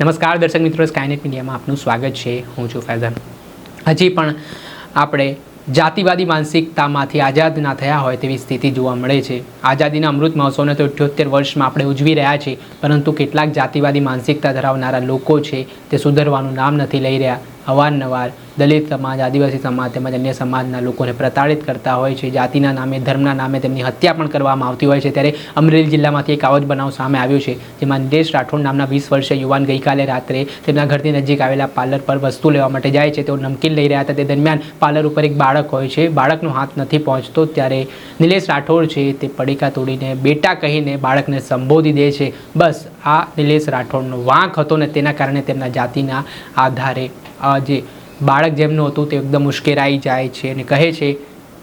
નમસ્કાર દર્શક મિત્રો સ્કાયનેટ મીડિયામાં આપનું સ્વાગત છે. હું છું ફૈઝન હજી પણ આપણે જાતિવાદી માનસિકતામાંથી આઝાદ ના થયા હોય તેવી સ્થિતિ જોવા મળે છે. આઝાદીના અમૃત મહોત્સવને તો અઠ્યોતેર વર્ષમાં આપણે ઉજવી રહ્યા છીએ, પરંતુ કેટલાક જાતિવાદી માનસિકતા ધરાવનારા લોકો છે તે સુધરવાનું નામ નથી લઈ રહ્યા. અવારનવાર દલિત સમાજ, આદિવાસી સમાજ તેમજ અન્ય સમાજના લોકોને પ્રતાડિત કરતા હોય છે. જાતિના નામે, ધર્મના નામે તેમની હત્યા પણ કરવામાં આવતી હોય છે. ત્યારે અમરેલી જિલ્લામાંથી એક આવો જ બનાવ સામે આવ્યો છે, જેમાં નિલેશ રાઠોડ નામના વીસ વર્ષીય યુવાન ગઈકાલે રાત્રે તેમના ઘરની નજીક આવેલા પાર્લર પર વસ્તુ લેવા માટે જાય છે. તેઓ નમકીન લઈ રહ્યા હતા. તે દરમિયાન પાર્લર ઉપર એક બાળક હોય છે. બાળકનો હાથ નથી પહોંચતો. ત્યારે નિલેશ રાઠોડ છે તે પડીકા તોડીને બેટા કહીને બાળકને સંબોધી દે છે. બસ, આ નિલેશ રાઠોડનો વાંક હતો ને તેના કારણે તેમના જાતિના આધારે જે બાળક જેમનું હતું તે એકદમ ઉશ્કેરાઈ જાય છે અને કહે છે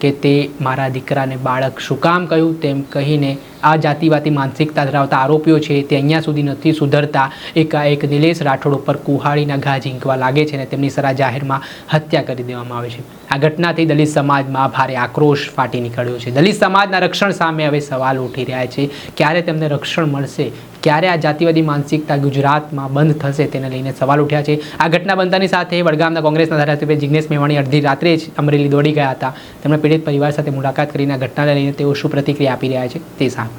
કે તે મારા દીકરાને બાળક શું કામ કહ્યું તેમ કહીને આ જાતિવાદી માનસિકતા ધરાવતા આરોપીઓ છે તે અહીંયા સુધી નથી સુધરતા. એકાએક નિલેશ રાઠોડ ઉપર કુહાડીના ઘા ઝીંકવા લાગે છે અને તેમની સરા જાહેરમાં હત્યા કરી દેવામાં આવે છે. આ ઘટનાથી દલિત સમાજમાં ભારે આક્રોશ ફાટી નીકળ્યો છે. દલિત સમાજના રક્ષણ સામે હવે સવાલ ઉઠી રહ્યા છે. ક્યારે તેમને રક્ષણ મળશે? ક્યારે આ જાતિવાદી માનસિકતા ગુજરાતમાં બંધ થશે તેને લઈને સવાલ ઉઠ્યા છે. આ ઘટના બનતાની સાથે વડગામના કોંગ્રેસના ધારાસભ્ય જિગ્નેશ મેવાણી અડધી રાત્રે જ અમરેલી દોડી ગયા હતા. તેમણે પીડિત પરિવાર સાથે મુલાકાત કરીને આ ઘટનાને લઈને તેઓ શું પ્રતિક્રિયા આપી રહ્યા છે તે આજ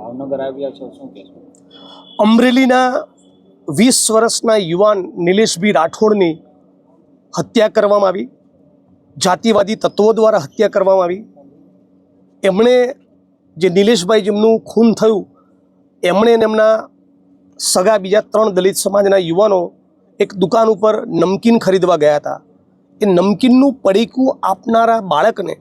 ભાવનગર આવ્યા છો, શું કહેશો? અમરેલીના વીસ વર્ષના યુવાન નિલેશભી રાઠોડની હત્યા કરવામાં આવી. જાતિવાદી તત્વો દ્વારા હત્યા કરવામાં આવી. એમણે જે નિલેશભાઈ જેમનું ખૂન થયું, એમણે અને એમના સગા બીજા ત્રણ દલિત સમાજના યુવાનો એક દુકાન ઉપર નમકીન ખરીદવા ગયા હતા. એ નમકીનનું પડીકું આપનારા બાળકને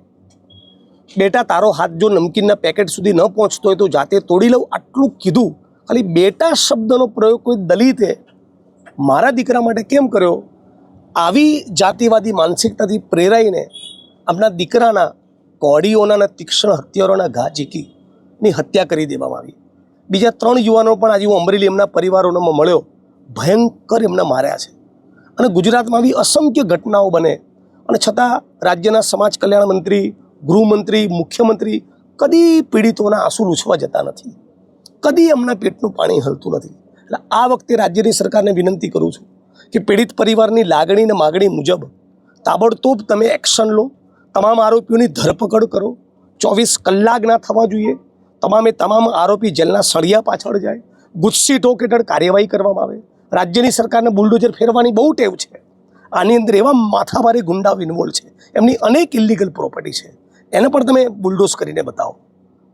બેટા, તારો હાથ જો નમકીનના પેકેટ સુધી ન પહોંચતો હોય તો જાતે તોડી લઉં. આટલું કીધું. ખાલી બેટા શબ્દનો પ્રયોગ કોઈ દલિતે મારા દીકરા માટે કેમ કર્યો? આવી જાતિવાદી માનસિકતાથી પ્રેરાઈને આપણા દીકરાના કોડીઓના તીક્ષ્ણ હત્યારોના ઘા ઝીકીની હત્યા કરી દેવામાં આવી. બીજા ત્રણ યુવાનો પણ આજે હું અમરેલી એમના પરિવારોમાં મળ્યો. ભયંકર એમને માર્યા છે. અને ગુજરાતમાં આવી અસંખ્ય ઘટનાઓ બને. અને છતાં રાજ્યના સમાજ કલ્યાણ મંત્રી ગૃહમંત્રી, મુખ્યમંત્રી કદી પીડિતોના આંસુ લૂછવા જતા નથી. કદી એમના પેટનું પાણી હલતું નથી. એટલે આ વખતે રાજ્યની સરકારને વિનંતી કરું છું કે પીડિત પરિવારની લાગણી અને માગણી મુજબ તાબડતોબ તમે એક્શન લો. તમામ આરોપીઓની ધરપકડ કરો. ચોવીસ કલાક ના થવા જોઈએ. તમામે તમામ આરોપી જેલના સળિયા પાછળ જાય. ગુસ્સી ટોક હેઠળ કાર્યવાહી કરવામાં આવે. રાજ્યની સરકારને બુલડોઝર ફેરવાની બહુ ટેવ છે. આની અંદર એવા માથાભારી ગુંડા ઇન્વોલ્વ છે. એમની અનેક ઇલીગલ પ્રોપર્ટી છે. એને પણ તમે બુલડોઝ કરીને બતાવો.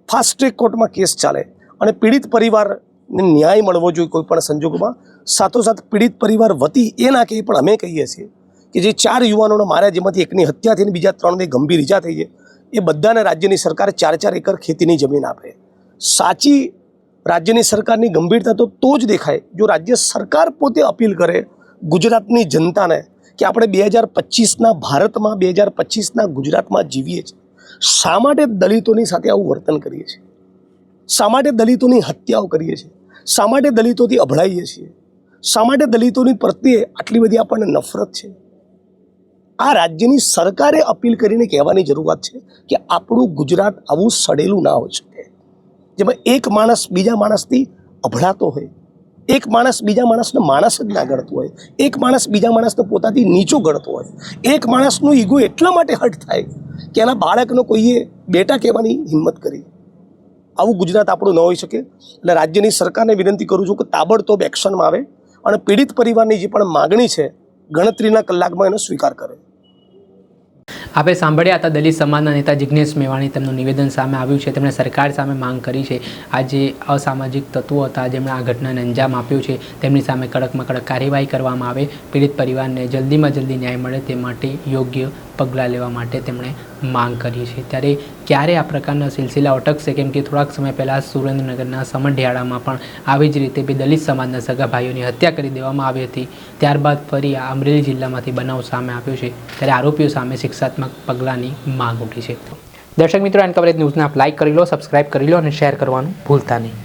ફાસ્ટ ટ્રેક કોર્ટમાં કેસ ચાલે અને પીડિત પરિવારને ન્યાય મળવો જોઈએ કોઈ પણ સંજોગોમાં. સાથોસાથ પીડિત પરિવાર વતી એ ના કહીએ, પણ અમે કહીએ છીએ કે જે ચાર યુવાનોને માર્યા જેમાંથી એકની હત્યા થઈને બીજા ત્રણને ગંભીર ઈજા થઈ છે, એ બધાને રાજ્યની સરકાર ચાર ચાર એકર ખેતીની જમીન આપે. સાચી રાજ્યની સરકારની ગંભીરતા તો તો જ દેખાય. જો રાજ્ય સરકાર પોતે અપીલ કરે ગુજરાતની જનતાને કે આપણે બે હજાર પચીસના ભારતમાં, બે હજાર પચીસના ગુજરાતમાં જીવીએ છીએ શા માટે દલિતોની સાથે આવું વર્તન કરીએ છીએ? શા માટે દલિતોની હત્યાઓ કરીએ છીએ? શા માટે દલિતોથી અભળાઈએ છીએ? શા માટે દલિતોની પ્રત્યે આટલી બધી આપણને નફરત છે? આ રાજ્યની સરકારે અપીલ કરીને કહેવાની જરૂરત છે કે આપણું ગુજરાત આવું સડેલું ના હોઈ શકે. જેમાં એક માણસ બીજા માણસથી અભળાતો હોય, એક માણસ બીજા માણસને માણસ જ ના ગણતો હોય, એક માણસ બીજા માણસને પોતાથી નીચો ગણતો હોય, એક માણસનું ઈગો એટલા માટે હટ થાય કે એના બાળકનો કોઈએ બેટા કહેવાની હિંમત કરી. આવું ગુજરાત આપણું ન હોઈ શકે. એટલે રાજ્યની સરકારને વિનંતી કરું છું કે તાબડતોબ એક્શનમાં આવે અને પીડિત પરિવારની જે પણ માગણી છે, ગણતરીના કલાકમાં એનો સ્વીકાર કરે. આપણે સાંભળ્યા હતા દલિત સમાજના નેતા જિગ્નેશ મેવાણી. તેમનું નિવેદન સામે આવ્યું છે. તેમણે સરકાર સામે માંગ કરી છે. આ જે અસામાજિક તત્વો હતા જેમણે આ ઘટનાને અંજામ આપ્યો છે, તેમની સામે કડકમાં કડક કાર્યવાહી કરવામાં આવે. પીડિત પરિવારને જલ્દીમાં જલ્દી ન્યાય મળે તે માટે યોગ્ય પગલાં લેવા માટે તેમણે માંગ કરી છે. ત્યારે ક્યારે આ પ્રકારના સિલસિલા અટકશે કેમ કે થોડાક સમય પહેલાં સુરેન્દ્રનગરના સમઢિયાળામાં પણ આવી જ રીતે બે દલિત સમાજના સગા ભાઈઓની હત્યા કરી દેવામાં આવી હતી. ત્યારબાદ ફરી આ અમરેલી જિલ્લામાંથી બનાવ સામે આવ્યો છે. ત્યારે આરોપીઓ સામે શિક્ષાત્મક પગલાંની માંગ ઉઠી છે. દર્શક મિત્રો, એન કવરેજ ન્યૂઝને આપ લાઇક કરી લો સબસ્ક્રાઇબ કરી લો અને શેર કરવાનું ભૂલતા નહીં.